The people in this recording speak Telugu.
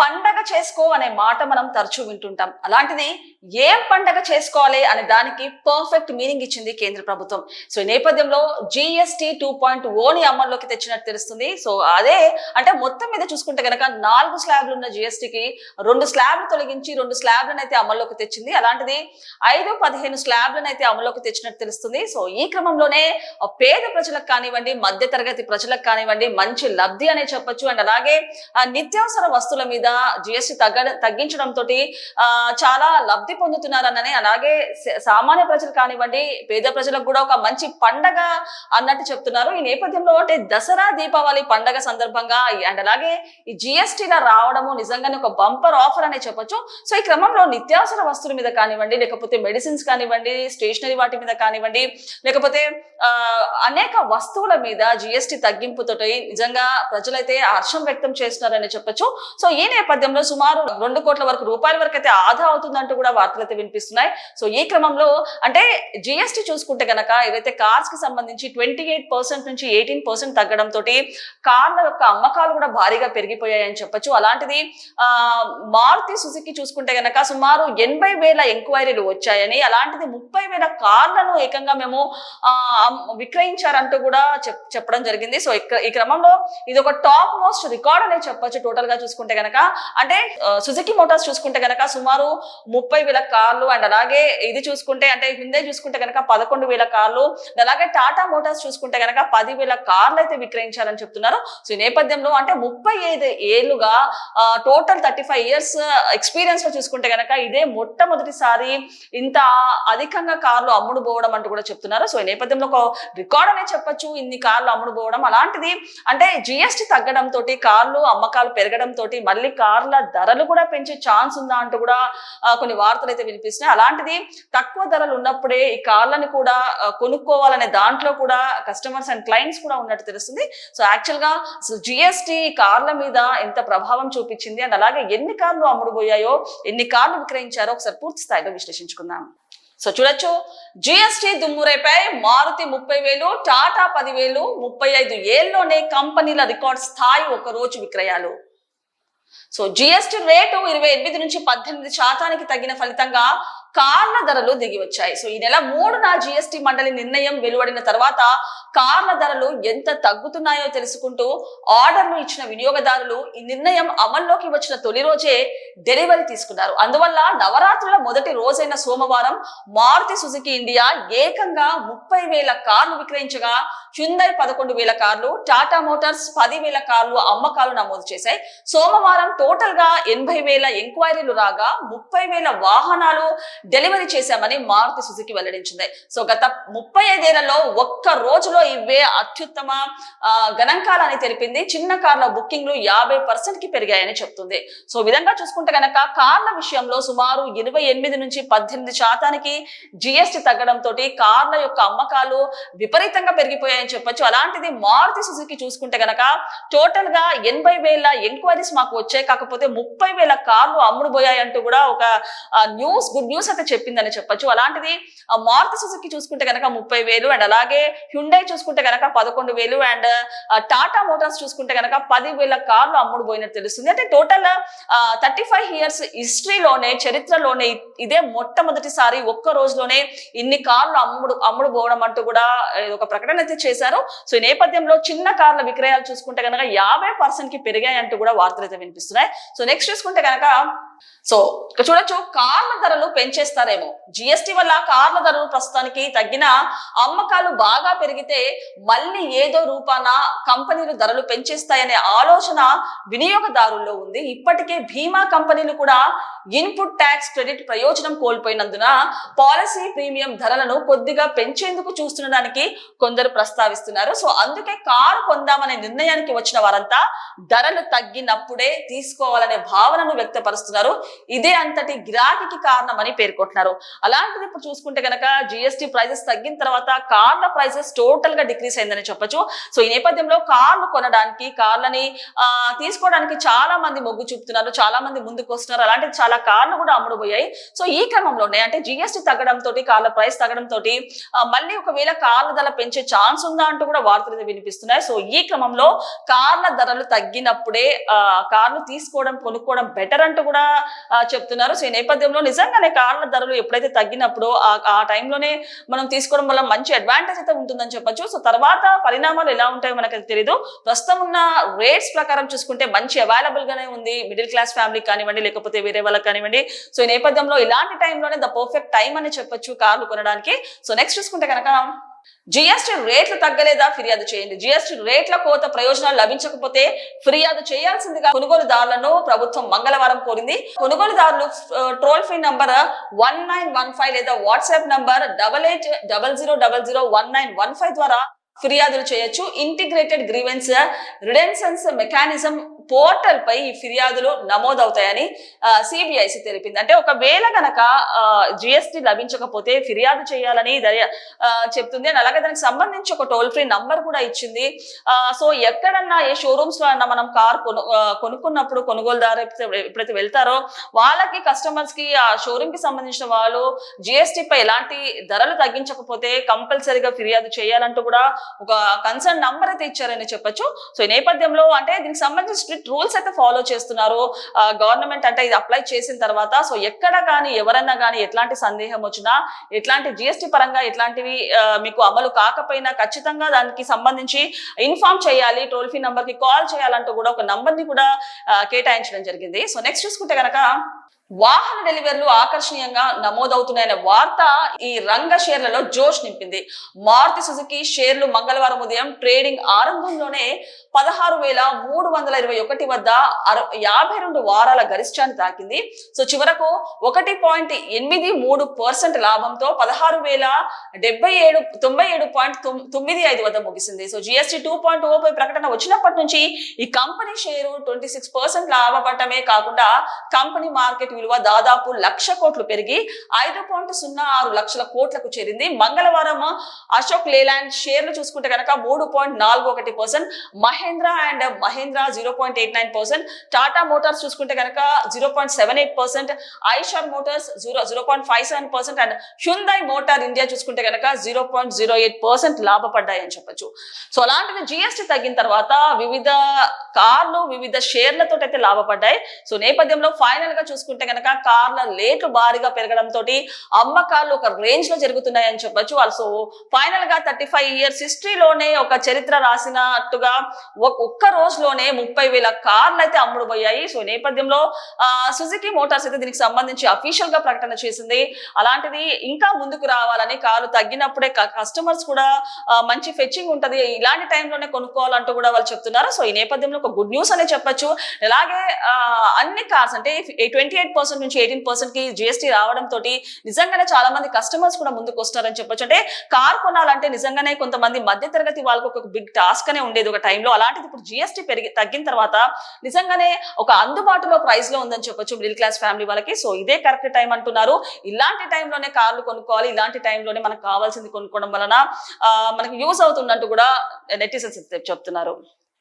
పండగ చేసుకో అనే మాట మనం తరచూ వింటుంటాం. అలాంటిది ఏం పండగ చేసుకోవాలి అనే దానికి పర్ఫెక్ట్ మీనింగ్ ఇచ్చింది కేంద్ర ప్రభుత్వం. సో ఈ నేపథ్యంలో జిఎస్టి టూ పాయింట్ ఓని అమల్లోకి తెచ్చినట్టు తెలుస్తుంది. సో అదే అంటే మొత్తం మీద చూసుకుంటే కనుక నాలుగు స్లాబ్లు ఉన్న జిఎస్టికి రెండు స్లాబ్లు తొలగించి రెండు స్లాబ్లను అయితే అమల్లోకి తెచ్చింది. అలాంటిది ఐదు పదిహేను స్లాబ్లను అయితే అమల్లోకి తెచ్చినట్టు తెలుస్తుంది. సో ఈ క్రమంలోనే పేద ప్రజలకు కానివ్వండి మధ్య తరగతి ప్రజలకు కానివ్వండి మంచి లబ్ధి అనే చెప్పొచ్చు. అండ్ అలాగే నిత్యావసర వస్తువుల మీద జిఎస్టి తగ్గ తగ్గించడంతో చాలా లబ్ధి పొందుతున్నారనని అలాగే సామాన్య ప్రజలు కానివ్వండి పేద ప్రజలకు కూడా ఒక మంచి పండగ అన్నట్టు చెప్తున్నారు. ఈ నేపథ్యంలో అంటే దసరా దీపావళి పండగ సందర్భంగా అండ్ అలాగే ఈ జిఎస్టీలో రావడము నిజంగానే ఒక బంపర్ ఆఫర్ అనే చెప్పొచ్చు. సో ఈ క్రమంలో నిత్యావసర వస్తువుల మీద కానివ్వండి లేకపోతే మెడిసిన్స్ కానివ్వండి స్టేషనరీ వాటి మీద కానివ్వండి లేకపోతే అనేక వస్తువుల మీద జిఎస్టి తగ్గింపుతో నిజంగా ప్రజలైతే హర్షం వ్యక్తం చేస్తున్నారని చెప్పొచ్చు. సో ఈ నేపథ్యంలో సుమారు రెండు కోట్ల వరకు రూపాయల వరకు అయితే ఆదా అవుతుందంటూ కూడా వార్తలు అయితే వినిపిస్తున్నాయి. సో ఈ క్రమంలో అంటే జిఎస్టి చూసుకుంటే గనక ఏదైతే కార్స్కి సంబంధించి ట్వంటీ ఎయిట్ పర్సెంట్ నుంచి ఎయిటీన్ పర్సెంట్ తగ్గడం తోటి కార్ల యొక్క అమ్మకాలు కూడా భారీగా పెరిగిపోయాయని చెప్పొచ్చు. అలాంటిది మారుతి సుజుకి చూసుకుంటే గనక సుమారు ఎనభై వేల ఎంక్వైరీలు వచ్చాయని అలాంటిది ముప్పై వేల కార్లను ఏకంగా మేము విక్రయించారంటూ కూడా చెప్పడం జరిగింది. సో ఈ క్రమంలో ఇది ఒక టాప్ మోస్ట్ రికార్డ్ అనే చెప్పొచ్చు. టోటల్గా చూసుకుంటే గనక అంటే సుజుకి మోటార్స్ చూసుకుంటే గనక సుమారు ముప్పై వేల కార్లు అండ్ అలాగే ఇది చూసుకుంటే అంటే హిందే చూసుకుంటే గనక పదకొండు వేల కార్లు అలాగే టాటా మోటార్స్ చూసుకుంటే గనక పది వేల కార్లు అయితే విక్రయించాలని చెప్తున్నారు. సో ఈ నేపథ్యంలో అంటే ముప్పై ఐదు ఏళ్ళుగా టోటల్ థర్టీ ఫైవ్ ఇయర్స్ ఎక్స్పీరియన్స్లో చూసుకుంటే గనక ఇదే మొట్టమొదటిసారి ఇంత అధికంగా కార్లు అమ్ముడు పోవడం అంటూ కూడా చెప్తున్నారు. సో ఈ నేపథ్యంలో ఒక రికార్డ్ అనే చెప్పొచ్చు. ఇన్ని కార్లు అమ్ముడు పోవడం అలాంటిది అంటే జిఎస్టి తగ్గడం తోటి కార్లు అమ్మకాలు పెరగడం తోటి మళ్ళీ కార్ల ధరలు కూడా పెంచే ఛాన్స్ ఉందా అంటూ కూడా కొన్ని వార్తలు అయితే వినిపిస్తున్నాయి. అలాంటిది తక్కువ ధరలు ఉన్నప్పుడే ఈ కార్లను కూడా కొనుక్కోవాలనే దాంట్లో కూడా కస్టమర్స్ అండ్ క్లయింట్స్ కూడా ఉన్నట్టు తెలుస్తుంది. సో యాక్చువల్గా జిఎస్టి కార్ల మీద ఎంత ప్రభావం చూపించింది? అండ్ అలాగే ఎన్ని కార్లు అమ్ముడుపోయాయో ఎన్ని కార్లు విక్రయించారో ఒకసారి పూర్తి స్థాయిలో విశ్లేషించుకుందాం. సో చూడొచ్చు. జిఎస్టి దుమ్మురేపై మారుతి ముప్పై వేలు టాటా పదివేలు ముప్పై ఐదు ఏళ్ళలోనే కంపెనీల రికార్డ్ స్థాయి ఒక రోజు విక్రయాలు. సో జిఎస్టి రేటు ఇరవై ఎనిమిది నుంచి పద్దెనిమిది శాతానికి తగ్గిన ఫలితంగా కార్ల ధరలు దిగి వచ్చాయి. సో ఈ నెల మూడున జిఎస్టి మండలి నిర్ణయం వెలువడిన తర్వాత కార్ల ధరలు ఎంత తగ్గుతున్నాయో తెలుసుకుంటూ ఆర్డర్లు ఇచ్చిన వినియోగదారులు ఈ నిర్ణయం అమల్లోకి వచ్చిన తొలి రోజే డెలివరీ తీసుకున్నారు. అందువల్ల నవరాత్రుల మొదటి రోజైన సోమవారం మారుతి సుజుకి ఇండియా ఏకంగా ముప్పై వేల కార్లు విక్రయించగా హ్యుందై పదకొండు వేల కార్లు టాటా మోటార్స్ పది వేల కార్లు అమ్మకాలు నమోదు చేశాయి. సోమవారం టోటల్గా ఎనభై వేల ఎంక్వైరీలు రాగా ముప్పై వేల వాహనాలు డెలివరీ చేశామని మారుతి సుజుకి వెల్లడించింది. సో గత ముప్పై ఐదేళ్ళలో ఒక్క రోజులో ఇవే అత్యుత్తమ గణాంకాలని తెలిపింది. చిన్న కార్ల బుకింగ్లు యాభై పర్సెంట్కి పెరిగాయని చెప్తుంది. సో విధంగా చూసుకుంటే కనుక కార్ల విషయంలో సుమారు ఇరవై ఎనిమిది నుంచి పద్దెనిమిది శాతానికి జిఎస్టి తగ్గడంతో కార్ల యొక్క అమ్మకాలు విపరీతంగా పెరిగిపోయాయని చెప్పొచ్చు. అలాంటిది మారుతి సుజుకి చూసుకుంటే గనక టోటల్గా ఎనభై వేల ఎంక్వైరీస్ మాకు వచ్చాయి. కాకపోతే ముప్పై వేల కార్లు అమ్ముడు పోయాయంటూ కూడా ఒక న్యూస్ గుడ్ న్యూస్ అయితే చెప్పిందని చెప్పొచ్చు. అలాంటిది మారుతి సుజుకి చూసుకుంటే కనుక ముప్పై వేలు అండ్ అలాగే హ్యుండై చూసుకుంటే కనుక పదకొండు వేలు అండ్ టాటా మోటార్స్ చూసుకుంటే కనుక పది వేల కార్లు అమ్ముడు పోయినట్టు తెలుస్తుంది. అంటే టోటల్ థర్టీ ఫైవ్ ఇయర్స్ హిస్టరీలోనే చరిత్రలోనే ఇదే మొట్టమొదటిసారి ఒక్క రోజులోనే ఇన్ని కార్లు అమ్ముడు అమ్ముడు పోవడం అంటూ కూడా ఒక ప్రకటన అయితే చేశారు. సో ఈ నేపథ్యంలో చిన్న కార్ల విక్రయాలు చూసుకుంటే కనుక యాభై పర్సెంట్కి పెరిగాయి అంటూ కూడా వార్తలు అయితే వినిపిస్తున్నాయి. సో నెక్స్ట్ చూసుకుంటే కనుక సో చూడొచ్చు కార్ల ధరలు పెంచే చేస్తారేమో. జిఎస్టీ వల్ల కార్ల ధరలు ప్రస్తుతానికి తగ్గిన అమ్మకాలు బాగా పెరిగితే మళ్ళీ ఏదో రూపాన కంపెనీలు ధరలు పెంచేస్తాయనే ఆలోచన వినియోగదారుల్లో ఉంది. ఇప్పటికే బీమా కంపెనీలు కూడా ఇన్పుట్ ట్యాక్స్ క్రెడిట్ ప్రయోజనం కోల్పోయినందున పాలసీ ప్రీమియం ధరలను కొద్దిగా పెంచేందుకు చూస్తుండడానికి కొందరు ప్రస్తావిస్తున్నారు. సో అందుకే కారు కొందామనే నిర్ణయానికి వచ్చిన వారంతా ధరలు తగ్గినప్పుడే తీసుకోవాలనే భావనను వ్యక్తపరుస్తున్నారు. ఇదే అంతటి గిరాకీకి కారణమని పేర్కొంటున్నారు. అలాంటిది ఇప్పుడు చూసుకుంటే కనుక జిఎస్టీ ప్రైజెస్ తగ్గిన తర్వాత కార్ల ప్రైసెస్ టోటల్గా డిక్రీస్ అయిందని చెప్పొచ్చు. సో ఈ నేపథ్యంలో కార్లు కొనడానికి కార్లని తీసుకోవడానికి చాలా మంది మొగ్గు చూపుతున్నారు చాలా మంది ముందుకు వస్తున్నారు. అలాంటి చాలా కార్లు కూడా అమ్ముడుపోయాయి. సో ఈ క్రమంలోనే అంటే జిఎస్టీ తగ్గడం తోటి కార్ల ప్రైస్ తగ్గడం తోటి మళ్ళీ ఒకవేళ కార్ల ధర పెంచే ఛాన్స్ ఉందా అంటూ కూడా వార్తలు వినిపిస్తున్నాయి. సో ఈ క్రమంలో కార్ల ధరలు తగ్గినప్పుడే కార్లు తీసుకోవడం కొనుక్కోవడం బెటర్ అంటూ కూడా చెప్తున్నారు. సో ఈ నేపథ్యంలో నిజంగానే కార్ల ధరలు ఎప్పుడైతే తగ్గినప్పుడు ఆ టైంలోనే మనం తీసుకోవడం వల్ల మంచి అడ్వాంటేజ్ అయితే ఉంటుందని చెప్పొచ్చు. సో తర్వాత పరిణామాలు ఎలా ఉంటాయో మనకు తెలియదు ప్రస్తుతం ఉన్న రేట్స్ ప్రకారం చూసుకుంటే మంచి అవైలబుల్ గానే ఉంది. మిడిల్ క్లాస్ ఫ్యామిలీ కానివ్వండి లేకపోతే వేరే వాళ్ళకి కానివ్వండి. సో ఈ నేపథ్యంలో ఇలాంటి టైంలోనే ద పర్ఫెక్ట్ టైం అని చెప్పొచ్చు కార్లు కొనడానికి. సో నెక్స్ట్ చూసుకుంటే కనుక జిఎస్టీ రేట్లు తగ్గలేదా? ఫిర్యాదు చేయండి. జిఎస్టీ రేట్ల కోత ప్రయోజనాలు లభించకపోతే ఫిర్యాదు చేయాల్సిందిగా కొనుగోలుదారులను ప్రభుత్వం మంగళవారం కోరింది. కొనుగోలుదారులు toll free number one nine one five లేదా WhatsApp number double eight double zero double zero one nine one five ద్వారా ఫిర్యాదులు చేయొచ్చు. Integrated grievance redressal mechanism portal పై ఈ ఫిర్యాదులు నమోదవుతాయని సిబిఐసి తెలిపింది. అంటే ఒకవేళ గనక జిఎస్టి లభించకపోతే ఫిర్యాదు చేయాలని చెప్తుంది. అండ్ అలాగే దానికి సంబంధించి ఒక టోల్ ఫ్రీ నంబర్ కూడా ఇచ్చింది. సో ఎక్కడన్నా ఏ షోరూమ్స్లో అన్నా మనం కార్ కొను కొనుక్కున్నప్పుడు కొనుగోలుదారు ఎప్పుడైతే ఎప్పుడైతే వెళ్తారో వాళ్ళకి కస్టమర్స్కి ఆ షోరూమ్కి సంబంధించిన వాళ్ళు జిఎస్టి పై ఎలాంటి ధరలు తగ్గించకపోతే కంపల్సరీగా ఫిర్యాదు చేయాలంటూ కూడా ఒక కన్సర్న్ నంబర్ అయితే ఇచ్చారని చెప్పొచ్చు. సో ఈ నేపథ్యంలో అంటే దీనికి సంబంధించి స్ట్రిక్ట్ రూల్స్ అయితే ఫాలో చేస్తున్నారు. గవర్నమెంట్ అంటే ఇది అప్లై చేసిన తర్వాత సో ఎక్కడ కానీ ఎవరన్నా కానీ ఎట్లాంటి సందేహం వచ్చినా ఎట్లాంటి జిఎస్టి పరంగా ఎట్లాంటివి మీకు అమలు కాకపోయినా ఖచ్చితంగా దానికి సంబంధించి ఇన్ఫార్మ్ చేయాలి టోల్ ఫ్రీ నంబర్కి కాల్ చేయాలంటూ కూడా ఒక నంబర్ని కూడా కేటాయించడం జరిగింది. సో నెక్స్ట్ చూసుకుంటే కనుక వాహన డెలివరీలు ఆకర్షణీయంగా నమోదవుతున్నాయనే వార్త ఈ రంగ షేర్లలో జోష్ నింపింది. మారుతి సుజుకి షేర్లు మంగళవారం ఉదయం ట్రేడింగ్ ఆరంభంలోనే పదహారు వేల మూడు వందల ఇరవై ఒకటి వద్ద అర యాభై రెండు వారాల గరిష్టాన్ని తాకింది. సో చివరకు ఒకటి పాయింట్ ఎనిమిది మూడు పర్సెంట్ లాభంతో పదహారు వేల డెబ్బై ఏడు తొంభై ఏడు పాయింట్ తొమ్మిది ఐదు వద్ద ముగిసింది. సో జిఎస్టీ టూ పాయింట్ ఓపై ప్రకటన వచ్చినప్పటి నుంచి ఈ company share twenty six percent లాభపడటమే కాకుండా కంపెనీ మార్కెట్ విలువ దాదాపు లక్ష కోట్లు పెరిగి ఐదు పాయింట్ సున్నా ఆరు లక్షల కోట్లకు చేరింది. మంగళవారం అశోక్ లేలాండ్ షేర్లు చూసుకుంటే కనుక మూడు పాయింట్ నాలుగు ఒకటి percent Mahindra and Mahindra zero point eight nine percent Tata motors చూసుకుంటే కనుక zero point seven eight percent Eicher motors zero zero point five seven percent and Hyundai motor India చూసుకుంటే కనుక zero point zero eight percent లాభపడ్డాయని చెప్పొచ్చు. సో అలాంటివి జిఎస్టీ తగ్గిన తర్వాత వివిధ కార్లు వివిధ షేర్లతో అయితే లాభపడ్డాయి. సో నేపథ్యంలో ఫైనల్గా చూసుకుంటే కనుక కార్ల రేట్లు భారీగా పెరగడంతో అమ్మకాలు ఒక రేంజ్లో జరుగుతున్నాయి అని చెప్పొచ్చు. సో ఫైనల్గా థర్టీ ఫైవ్ ఇయర్స్ హిస్టరీలోనే ఒక చరిత్ర రాసినట్టుగా ఒక్క రోజులోనే ముప్పై వేల కార్లు అయితే అమ్ముడుపోయాయి సో నేపథ్యంలో సుజుకి మోటార్స్ అయితే దీనికి సంబంధించి అఫీషియల్గా ప్రకటన చేసింది. అలాంటిది ఇంకా ముందుకు రావాలని కార్లు తగ్గినప్పుడే కస్టమర్స్ కూడా మంచి ఫెచ్చింగ్ ఉంటది. ఇలాంటి టైంలోనే కొనుక్కోవాలంటూ కూడా వాళ్ళు చెప్తున్నారు. సో ఈ నేపథ్యంలో ఒక గుడ్ న్యూస్ అనే చెప్పొచ్చు. అలాగే అన్ని కార్స్ అంటే ట్వంటీ ఎయిట్ పర్సెంట్ నుంచి ఎయిటీన్ పర్సెంట్కి జిఎస్టీ రావడం తోటి నిజంగానే చాలా మంది కస్టమర్స్ కూడా ముందుకు వస్తారని చెప్పొచ్చు. అంటే కార్ కొనాలంటే నిజంగానే కొంతమంది మధ్య తరగతి వాళ్ళకి ఒక బిగ్ టాస్క్ అనే ఉండేది ఒక టైంలో అలాంటిది ఇప్పుడు జిఎస్టీ పెరిగి తగ్గిన తర్వాత నిజంగానే ఒక అందుబాటులో ప్రైస్లో ఉందని చెప్పొచ్చు మిడిల్ క్లాస్ ఫ్యామిలీ వాళ్ళకి. సో ఇదే కరెక్ట్ టైం అంటున్నారు. ఇలాంటి టైంలోనే కార్లు కొనుక్కోవాలి. ఇలాంటి టైంలోనే మనకు కావాల్సింది కొనుక్కోవడం వలన మనకు మనకి యూస్ అవుతుందంటూ కూడా నెటిజన్స్ చెప్తున్నారు.